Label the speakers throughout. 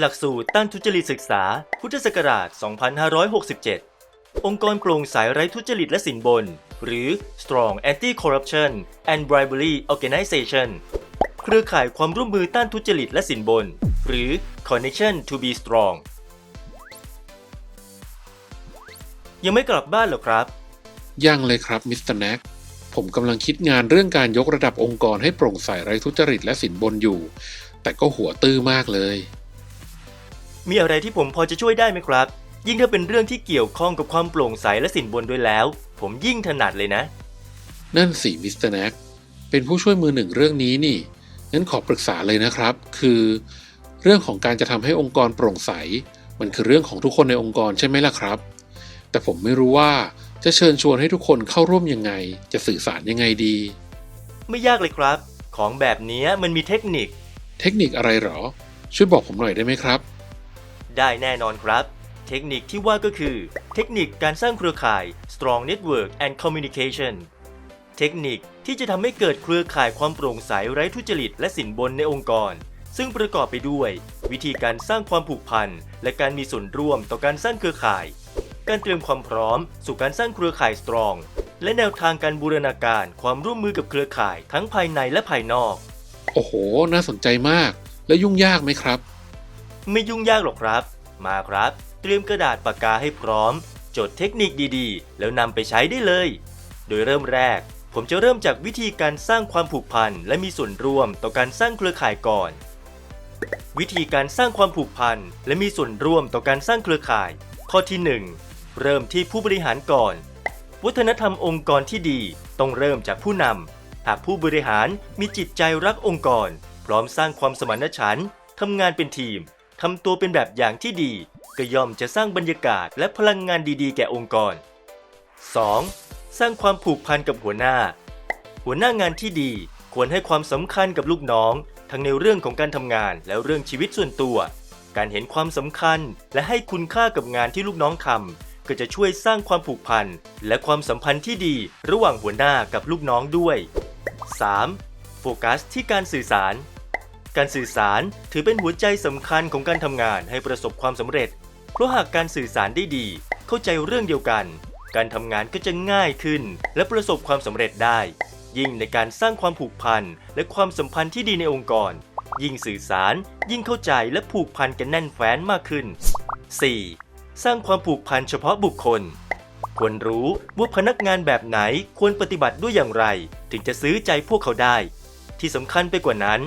Speaker 1: หลักสูตรต้านทุจริตศึกษา พุทธศักราช 2567 องค์กรโปร่งใสไร้ทุจริตและสินบน หรือ Strong Anti-Corruption and Bribery Organization เครือข่ายความร่วมมือต้านทุจริตและสินบน หรือ Connection to be Strong ยังไม่กลับบ้านหรอครับ
Speaker 2: ยังเลยครับมิสเตอร์แน็กผมกำลังคิดงานเรื่องการยกระดับองค์กรให้โปร่งใสไร้ทุจริตและสินบนอยู่ แต่ก็หัวตื้อมากเลย
Speaker 1: มีอะไรที่ผมพอจะช่วยได้ไหมครับ ยิ่งถ้าเป็นเรื่องที่เกี่ยวข้องกับความโปร่งใสและสินบนด้วยแล้ว ผมยิ่งถนัดเลยนะ
Speaker 2: นั่นสิมิสเตอร์แน็กเป็นผู้ช่วยมือหนึ่งเรื่องนี้นี่ งั้นขอปรึกษาเลยนะครับ คือ เรื่องของการจะทำให้องค์กรโปร่งใส มันคือเรื่องของทุกคนในองค์กรใช่ไหมล่ะครับ แต่ผมไม่รู้ว่าจะเชิญชวนให้ทุกคนเข้าร่วมยังไง จะสื่อสารยังไงดี
Speaker 1: ไม่ยากเลยครับ ของแบบนี้มันมีเทคนิค
Speaker 2: เทคนิคอะไรหรอ ช่วยบอกผมหน่อยได้ไหมครับ
Speaker 1: ได้แน่นอนครับ เทคนิคที่ว่าก็คือ เทคนิคการสร้างเครือข่าย strong network and communication เทคนิคที่จะทำให้เกิดเครือข่ายความโปร่งใสไร้ทุจริตและสินบนในองค์กร ซึ่งประกอบไปด้วย วิธีการสร้างความผูกพันและการมีส่วนร่วมต่อการสร้างเครือข่าย การเตรียมความพร้อม สู่การสร้างเครือข่าย strong และแนวทางการบูรณาการความร่วมมือกับเครือข่ายทั้งภายในและภายนอก
Speaker 2: โอ้โห น่าสนใจมาก แล้วยุ่งยากไหมครับ
Speaker 1: ไม่ยุ่งยากหรอกครับ มาครับ เตรียมกระดาษปากกาให้พร้อม จดเทคนิคดีๆ แล้วนำไปใช้ได้เลย โดยเริ่มแรก ผมจะเริ่มจากวิธีการสร้างความผูกพันและมีส่วนร่วมต่อการสร้างเครือข่ายก่อน วิธีการสร้างความผูกพันและมีส่วนร่วมต่อการสร้างเครือข่าย ข้อที่ 1 เริ่มที่ผู้บริหารก่อน วัฒนธรรมองค์กรที่ดีต้องเริ่มจากผู้นำหากผู้บริหารมีจิตใจรักองค์กร พร้อมสร้างความสมานฉันท์ทำงานเป็นทีม ทำตัวเป็นแบบอย่างที่ดี ก็ย่อมจะสร้างบรรยากาศและพลังงานดีๆ แก่องค์กร 2. สร้างความผูกพันกับหัวหน้า หัวหน้างานที่ดีควรให้ความสำคัญกับลูกน้อง ทั้งในเรื่องของการทำงานและเรื่องชีวิตส่วนตัว การเห็นความสำคัญและให้คุณค่ากับงานที่ลูกน้องทำก็จะช่วยสร้างความผูกพันและความสัมพันธ์ที่ดีระหว่างหัวหน้ากับลูกน้องด้วย 3. โฟกัสที่การสื่อสาร การสื่อสารถือเป็นหัวใจสำคัญของการทำงานให้ประสบความสำเร็จ เพราะหากการสื่อสารได้ดี เข้าใจเรื่องเดียวกัน การทำงานก็จะง่ายขึ้น และประสบความสำเร็จได้ ยิ่งในการสร้างความผูกพันและความสัมพันธ์ที่ดีในองค์กร ยิ่งสื่อสาร ยิ่งเข้าใจและผูกพันกันแน่นแฟ้นมากขึ้น 4. สร้างความผูกพันเฉพาะบุคคล ควรรู้ว่าพนักงานแบบไหนควรปฏิบัติด้วยอย่างไร ถึงจะซื้อใจพวกเขาได้ ที่สำคัญไปกว่านั้น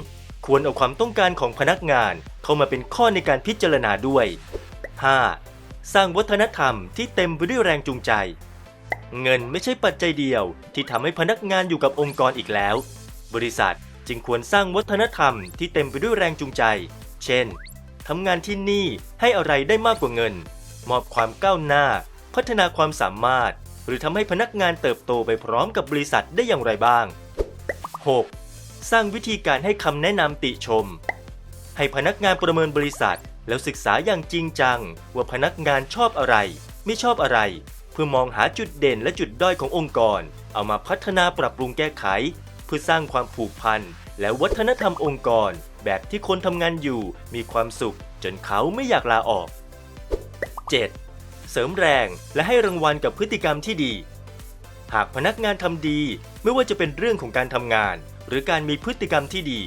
Speaker 1: ควรเอาความต้องการของพนักงานเข้ามาเป็นข้อในการพิจารณาด้วย 5. สร้างวัฒนธรรมที่เต็มไปด้วยแรงจูงใจ เงินไม่ใช่ปัจจัยเดียวที่ทำให้พนักงานอยู่กับองค์กรอีกแล้ว บริษัทจึงควรสร้างวัฒนธรรมที่เต็มไปด้วยแรงจูงใจ เช่นทำงานที่นี่ให้อะไรได้มากกว่าเงิน มอบความก้าวหน้า พัฒนาความสามารถ หรือทำให้พนักงานเติบโตไปพร้อมกับบริษัทได้อย่างไรบ้าง 6. สร้างวิธีการให้คำแนะนำติชม ให้พนักงานประเมินบริษัท แล้วศึกษาอย่างจริงจัง ว่าพนักงานชอบอะไร ไม่ชอบอะไร เพื่อมองหาจุดเด่นและจุดด้อยขององค์กร เอามาพัฒนาปรับปรุงแก้ไข เพื่อสร้างความผูกพันและวัฒนธรรมองค์กร แบบที่คนทำงานอยู่มีความสุข จนเขาไม่อยากลาออก 7. เสริมแรงและให้รางวัลกับพฤติกรรมที่ดี หากพนักงานทำดี ไม่ว่าจะเป็นเรื่องของการทำงาน หรือการมีพฤติกรรมที่ดี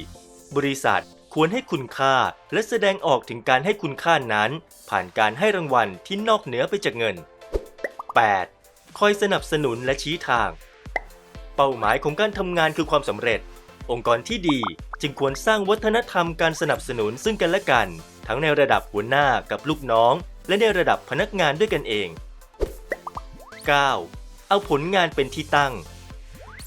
Speaker 1: บริษัทควรให้คุณค่าและแสดงออกถึงการให้คุณค่านั้น ผ่านการให้รางวัลที่นอกเหนือไปจากเงิน 8. คอยสนับสนุนและชี้ทาง เป้าหมายของการทำงานคือความสำเร็จ องค์กรที่ดีจึงควรสร้างวัฒนธรรมการสนับสนุนซึ่งกันและกัน ทั้งในระดับหัวหน้ากับลูกน้อง และในระดับพนักงานด้วยกันเอง 9. เอาผลงานเป็นที่ตั้ง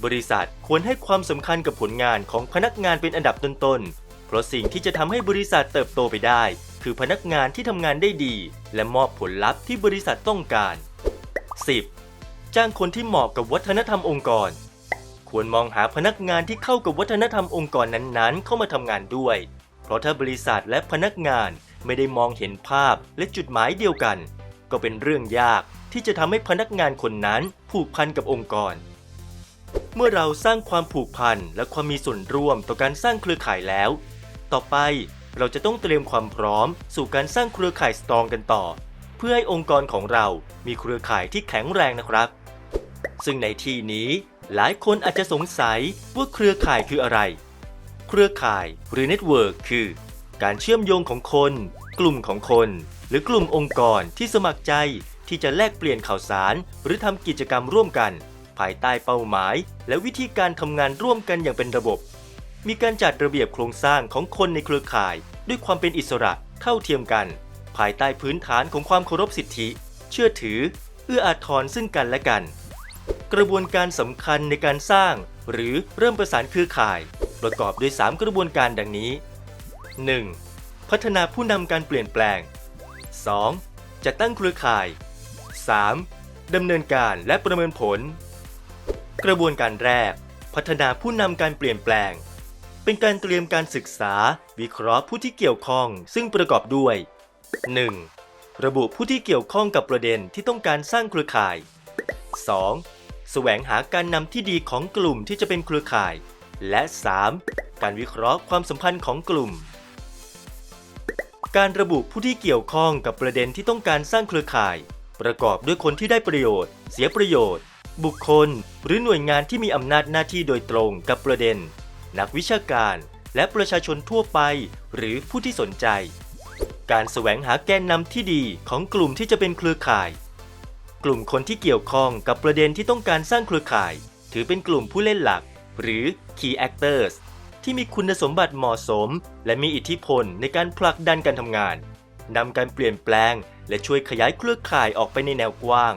Speaker 1: บริษัทควรให้ความสำคัญกับผลงานของพนักงานเป็นอันดับต้นๆ เพราะสิ่งที่จะทำให้บริษัทเติบโตไปได้ คือพนักงานที่ทำงานได้ดี และมอบผลลัพธ์ที่บริษัทต้องการ 10. จ้างคนที่เหมาะกับวัฒนธรรมองค์กร ควรมองหาพนักงานที่เข้ากับวัฒนธรรมองค์กรนั้นๆ เข้ามาทำงานด้วย เพราะถ้าบริษัทและพนักงานไม่ได้มองเห็นภาพและจุดหมายเดียวกัน ก็เป็นเรื่องยากที่จะทำให้พนักงานคนนั้นผูกพันกับองค์กร เมื่อเราสร้างความผูกพันและความมีส่วนร่วมต่อการสร้างเครือข่ายแล้ว ต่อไปเราจะต้องเตรียมความพร้อมสู่การสร้างเครือข่ายสตรองกันต่อ เพื่อให้องค์กรของเรามีเครือข่ายที่แข็งแรงนะครับ ซึ่งในที่นี้หลายคนอาจจะสงสัยว่าเครือข่ายคืออะไร เครือข่ายหรือเน็ตเวิร์กคือ การเชื่อมโยงของคน กลุ่มของคน หรือกลุ่มองค์กรที่สมัครใจที่จะแลกเปลี่ยนข่าวสาร หรือทำกิจกรรมร่วมกัน ภายใต้เป้าหมาย และวิธีการทำงานร่วมกันอย่างเป็นระบบ มีการจัดระเบียบโครงสร้างของคนในเครือข่าย ด้วยความเป็นอิสระเท่าเทียมกัน ภายใต้พื้นฐานของความเคารพสิทธิ เชื่อถือ เอื้ออาทรซึ่งกันและกัน กระบวนการสำคัญในการสร้าง หรือเริ่มประสานเครือข่าย ประกอบด้วย 3 กระบวนการดังนี้ 1. พัฒนาผู้นำการเปลี่ยนแปลง 2. จัดตั้งเครือข่าย 3. ดำเนินการและประเมินผล กระบวนการแรก พัฒนาผู้นำการเปลี่ยนแปลง เป็นการเตรียมการศึกษา วิเคราะห์ผู้ที่เกี่ยวข้องซึ่งประกอบด้วย 1. ระบุผู้ที่เกี่ยวข้องกับประเด็นที่ต้องการสร้างเครือข่าย 2. แสวงหาการนำที่ดีของกลุ่มที่จะเป็นเครือข่าย และ 3. การวิเคราะห์ความสัมพันธ์ของกลุ่มการระบุผู้ที่เกี่ยวข้องกับประเด็นที่ต้องการสร้างเครือข่าย ประกอบด้วยคนที่ได้ประโยชน์ เสียประโยชน์ บุคคล หรือหน่วยงานที่มีอำนาจหน้าที่โดยตรงกับประเด็น นักวิชาการ และประชาชนทั่วไป หรือผู้ที่สนใจ การแสวงหาแกนนำที่ดีของกลุ่มที่จะเป็นเครือข่าย กลุ่มคนที่เกี่ยวข้องกับประเด็นที่ต้องการสร้างเครือข่าย ถือเป็นกลุ่มผู้เล่นหลัก หรือ key actors ที่มีคุณสมบัติเหมาะสม และมีอิทธิพลในการผลักดันการทำงานนำการเปลี่ยนแปลง และช่วยขยายเครือข่ายออกไปในแนวกว้าง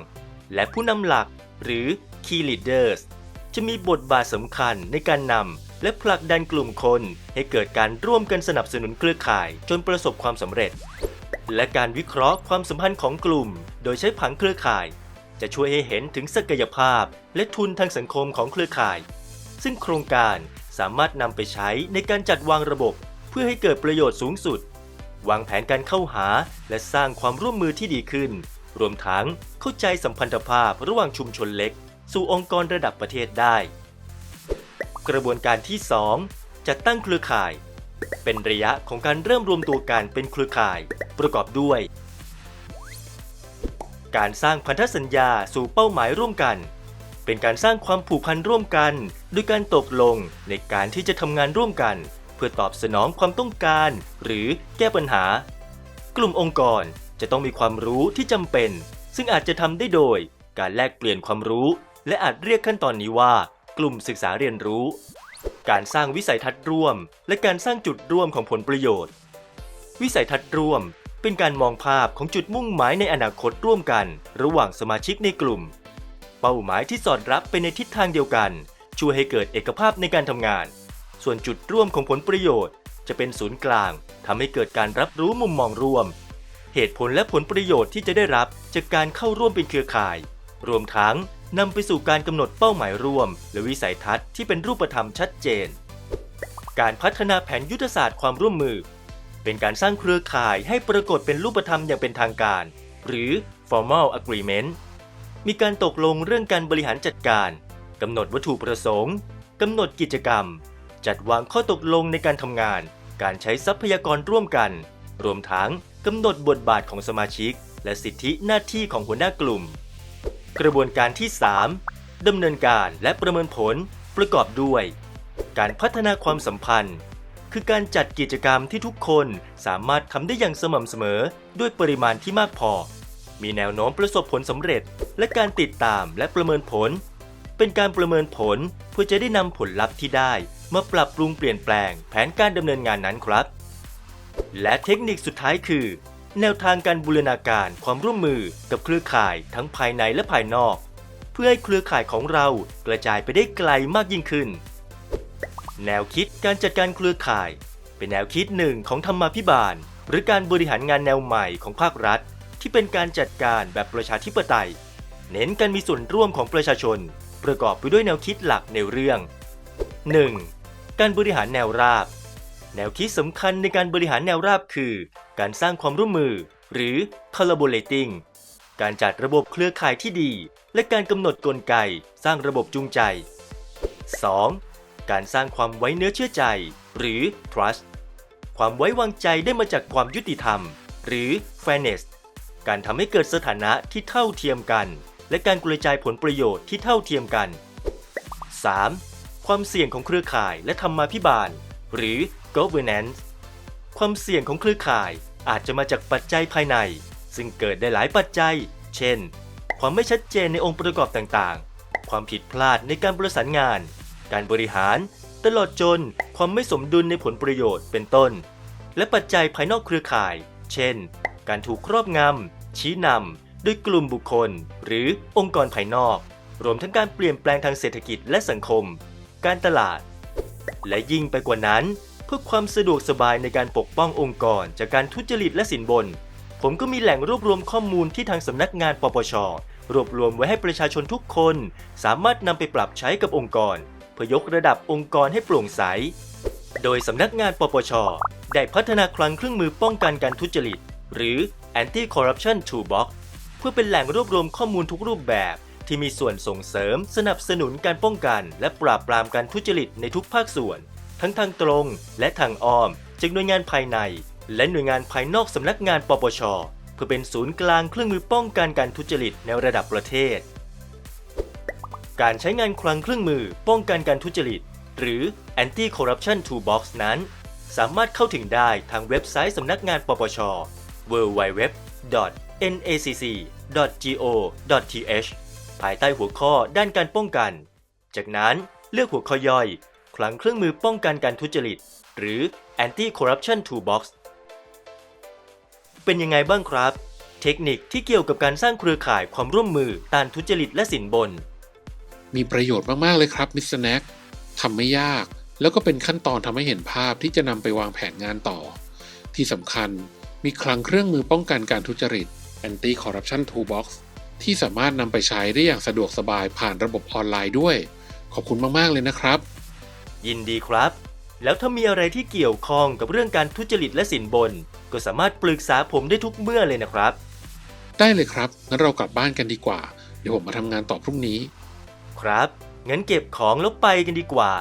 Speaker 1: และผู้นำหลัก หรือ key leaders จะมีบทบาทสำคัญในการนำและผลักดันกลุ่มคน ให้เกิดการร่วมกันสนับสนุนเครือข่ายจนประสบความสำเร็จ และการวิเคราะห์ความสัมพันธ์ของกลุ่ม โดยใช้ผังเครือข่าย จะช่วยให้เห็นถึงศักยภาพ และทุนทางสังคมของเครือข่าย ซึ่งโครงการสามารถนำไปใช้ในการจัดวางระบบ เพื่อให้เกิดประโยชน์สูงสุด วางแผนการเข้าหาและสร้างความร่วมมือที่ดีขึ้น รวมทั้งเข้าใจสัมพันธภาพระหว่างชุมชนเล็ก สู่องค์กรระดับประเทศได้ กระบวนการที่ 2 จัดตั้งเครือข่าย เป็นระยะของการเริ่มรวมตัวกันเป็นเครือข่าย ประกอบด้วย การสร้างพันธสัญญาสู่เป้าหมายร่วมกัน เป็นการสร้างความผูกพันร่วมกันโดยการตกลงในการที่จะทำงานร่วมกัน เพื่อตอบสนองความต้องการ หรือแก้ปัญหากลุ่มองค์กร จะต้องมีความรู้ที่จำเป็น ซึ่งอาจจะทำได้โดย การแลกเปลี่ยนความรู้ และอาจเรียกขั้นตอนนี้ว่า กลุ่มศึกษาเรียนรู้ การสร้างวิสัยทัศน์ร่วม และการสร้างจุดร่วมของผลประโยชน์ วิสัยทัศน์ร่วม เป็นการมองภาพของจุดมุ่งหมายในอนาคตร่วมกัน ระหว่างสมาชิกในกลุ่ม เป้าหมายที่สอดรับไปในทิศทางเดียวกัน ช่วยให้เกิดเอกภาพในการทำงาน ส่วนจุดร่วมของผลประโยชน์ จะเป็นศูนย์กลางทำให้เกิดการรับรู้มุมมองร่วม เหตุผลและผลประโยชน์ที่จะได้รับจากการเข้าร่วมเป็นเครือข่าย รวมทั้งนำไปสู่การกำหนดเป้าหมายร่วม และวิสัยทัศน์ที่เป็นรูปธรรมชัดเจน การพัฒนาแผนยุทธศาสตร์ความร่วมมือ เป็นการสร้างเครือข่ายให้ปรากฏเป็นรูปธรรมอย่างเป็นทางการ หรือ formal agreement มีการตกลงเรื่องการบริหารจัดการกำหนดวัตถุประสงค์กำหนดกิจกรรม จัดวางข้อตกลงในการทำงาน การใช้ทรัพยากรร่วมกัน รวมทั้ง กำหนดบทบาทของสมาชิก และสิทธิหน้าที่ของหัวหน้ากลุ่ม กระบวนการที่ 3 ดำเนินการและประเมินผลประกอบด้วย การพัฒนาความสัมพันธ์ คือการจัดกิจกรรมที่ทุกคนสามารถทำได้อย่างสม่ำเสมอด้วยปริมาณที่มากพอ มีแนวโน้มประสบผลสำเร็จ และการติดตามและประเมินผล เป็นการประเมินผลเพื่อจะได้นำผลลัพธ์ที่ได้มาปรับปรุงเปลี่ยนแปลงแผนการดำเนินงานนั้นครับ และเทคนิคสุดท้ายคือ แนวทางการบูรณาการความร่วมมือกับเครือข่ายทั้งภายในและภายนอก เพื่อให้เครือข่ายของเรากระจายไปได้ไกลมากยิ่งขึ้น แนวคิดการจัดการเครือข่าย เป็นแนวคิดหนึ่งของธรรมาภิบาล หรือการบริหารงานแนวใหม่ของภาครัฐ ที่เป็นการจัดการแบบประชาธิปไตย เน้นการมีส่วนร่วมของประชาชน ประกอบไปด้วยแนวคิดหลักในเรื่อง 1. การบริหารแนวราบ แนวคิดสำคัญในการบริหารแนวราบคือ การสร้างความร่วมมือ หรือ collaborating การจัดระบบเครือข่ายที่ดี และการกำหนดกลไกสร้างระบบจูงใจ 2. การสร้างความไว้เนื้อเชื่อใจ หรือ trust ความไว้วางใจได้มาจากความยุติธรรม หรือ fairness การทำให้เกิดสถานะที่เท่าเทียมกัน และการกระจายผลประโยชน์ที่เท่าเทียมกัน 3. ความเสี่ยงของเครือข่ายและธรรมาภิบาล หรือ governance ความเสี่ยงของเครือข่ายอาจจะมาจากปัจจัยภายใน ซึ่งเกิดได้หลายปัจจัย เช่น ความไม่ชัดเจนในองค์ประกอบต่างๆ ความผิดพลาดในการประสานงาน การบริหาร ตลอดจนความไม่สมดุลในผลประโยชน์เป็นต้น และปัจจัยภายนอกเครือข่าย เช่น การถูกครอบงำ ชี้นำโดยกลุ่มบุคคล หรือองค์กรภายนอก รวมทั้งการเปลี่ยนแปลงทางเศรษฐกิจและสังคม การตลาด และยิ่งไปกว่านั้น เพื่อความสะดวกสบายในการปกป้ององค์กร จากการทุจริตและสินบน ผมก็มีแหล่งรวบรวมข้อมูลที่ทางสำนักงานปปชรวบรวมไว้ให้ประชาชนทุกคน สามารถนำไปปรับใช้กับองค์กร เพื่อยกระดับองค์กรให้โปร่งใส โดยสำนักงานปปช ได้พัฒนาคลังเครื่องมือป้องกันการทุจริต หรือ Anti Corruption Toolbox เพื่อเป็นแหล่งรวบรวมข้อมูลทุกรูปแบบ ที่มีส่วนส่งเสริมสนับสนุนการป้องกัน และปราบปรามการทุจริตในทุกภาคส่วน ทั้งทางตรงและทางอ้อม จากหน่วยงานภายใน และหน่วยงานภายนอกสำนักงานปปช เพื่อเป็นศูนย์กลางเครื่องมือป้องกันการทุจริตในระดับประเทศ การใช้งานคลังเครื่องมือป้องกันการทุจริต หรือ Anti Corruption Toolbox นั้น สามารถเข้าถึงได้ทางเว็บไซต์สำนักงานปปช www.nacc.go.th ภายใต้หัวข้อด้านการป้องกัน จากนั้นเลือกหัวข้อย่อยคลังเครื่องมือป้องกันการทุจริต หรือ Anti Corruption Toolbox เป็นยังไงบ้างครับ เทคนิคที่เกี่ยวกับการสร้างเครือข่ายความร่วมมือต้านทุจริตและสินบน
Speaker 2: มีประโยชน์มาก ๆ เลยครับมิสแน็กทำไม่ยาก แล้วก็เป็นขั้นตอนทำให้เห็นภาพที่จะนำไปวางแผนงานต่อ ที่สำคัญมีคลังเครื่องมือป้องกันการทุจริต Anti Corruption Toolbox ที่สามารถนำไปใช้ได้อย่างสะดวกสบายผ่านระบบออนไลน์ด้วย ขอบคุณมาก ๆ เลยนะครับ
Speaker 1: ยินดีครับ แล้วถ้ามีอะไรที่เกี่ยวข้องกับเรื่องการทุจริตและสินบน ก็สามารถปรึกษาผมได้ทุกเมื่อเลยนะครับ
Speaker 2: ได้เลยครับงั้นเรากลับบ้านกันดีกว่า เดี๋ยวผมมาทำงานต่อพรุ่งนี้
Speaker 1: ครับ งั้นเก็บของแล้วไปกันดีกว่า